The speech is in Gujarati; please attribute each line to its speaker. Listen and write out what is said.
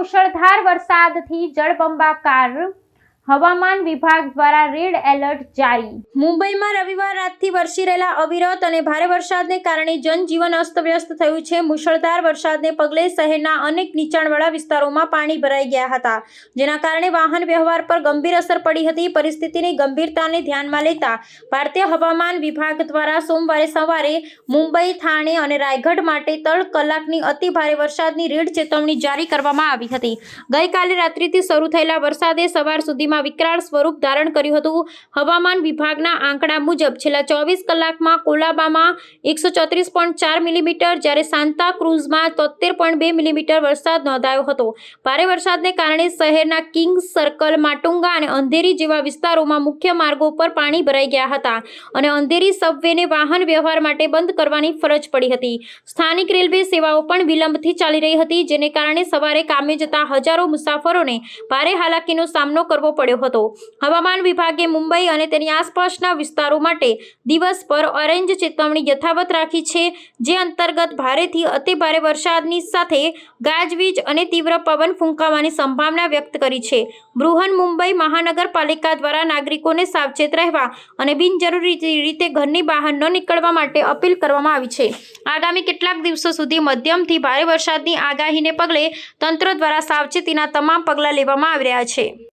Speaker 1: મુશળધાર વરસાદથી જળબંબાકાર હવામાન વિભાગ દ્વારા રેડ એલર્ટ જારી. મુંબઈમાં રવિવાર રાતથી વરસી રહેલા અવિરત અને ભારે વરસાદને કારણે જનજીવન અસ્તવ્યસ્ત થયું છે. મુશળધાર વરસાદને પગલે શહેરના અનેક નીચાણવાળા વિસ્તારોમાં પાણી ભરાઈ ગયા હતા, જેના કારણે વાહન વ્યવહાર પર ગંભીર અસર પડી હતી. પરિસ્થિતિની ગંભીરતાને ધ્યાનમાં લેતા ભારતીય હવામાન વિભાગ દ્વારા સોમવારે સવારે મુંબઈ, થાણે અને રાયગઢ માટે ત્રણ કલાકની અતિ ભારે વરસાદની રેડ ચેતવણી જારી કરવામાં આવી હતી. ગઈકાલે રાત્રિથી શરૂ થયેલા વરસાદે સવાર સુધીમાં વિકરાળ સ્વરૂપ ધારણ કર્યું હતું. હવામાન વિભાગના આંકડા મુજબ છેલ્લા ચોવીસ કલાકમાં કોલાબામાં એકસો ચોત્રીસ પોઈન્ટ ચાર મિલીમીટર, જ્યારે સાંતા ક્રુઝમાં તોતેર પોઈન્ટ બે મિલીમીટર વરસાદ નોંધાયો હતો. ભારે વરસાદને કારણે શહેરના કિંગ્સ સર્કલ, માટુંગા અને અંધેરી જેવા વિસ્તારોમાં મુખ્ય માર્ગો પર પાણી ભરાઈ ગયા હતા અને અંધેરી સબવેને વાહન વ્યવહાર માટે બંધ કરવાની ફરજ પડી હતી. સ્થાનિક રેલવે સેવાઓ પણ વિલંબથી ચાલી રહી હતી, જેને કારણે સવારે કામે જતા હજારો મુસાફરોને ભારે હાલાકીનો સામનો કરવો પડ્યો હતો. હવામાન વિભાગે મુંબઈ અને તેની આસપાસના વિસ્તારો માટે દિવસ પર ઓરેન્જ ચેતવણી યથાવત રાખી છે, જે અંતર્ગત ભારેથી અતિ ભારે વરસાદની સાથે ગાજવીજ અને તીવ્ર પવન ફૂંકાવાની સંભાવના વ્યક્ત કરી છે. બૃહન મુંબઈ મહાનગરપાલિકા દ્વારા નાગરિકોને સાવચેત રહેવા અને બિનજરૂરી રીતે ઘરની બહાર ન નીકળવા માટે અપીલ કરવામાં આવી છે. આગામી કેટલાક દિવસો સુધી મધ્યમથી ભારે વરસાદની આગાહીને પગલે તંત્ર દ્વારા સાવચેતીના તમામ પગલાં લેવામાં આવી રહ્યા છે.